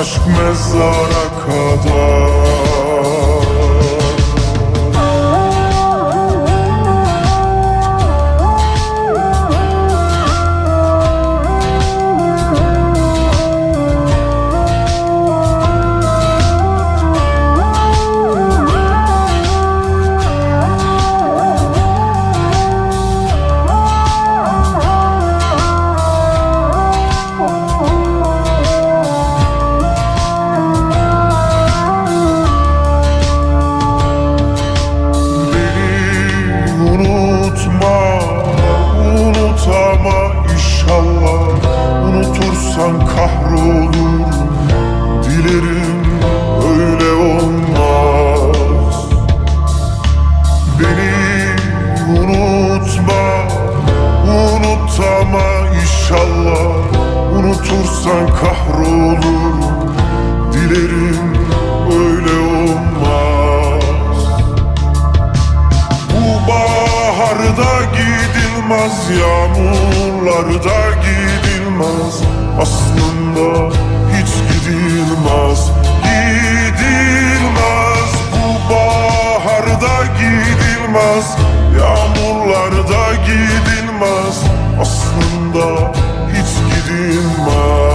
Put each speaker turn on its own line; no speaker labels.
Aşk mezara kadar Unutursan kahrolurum, dilerim öyle olmaz. Beni unutma, unutama inşallah. Unutursan kahrolurum, dilerim öyle olmaz. Bu baharda gidilmez Yağmurlarda gidilmez gidilmez Aslında hiç gidilmez. Gidilmez. Bu baharda gidilmez. Yağmurlarda gidilmez. Aslında hiç gidilmez.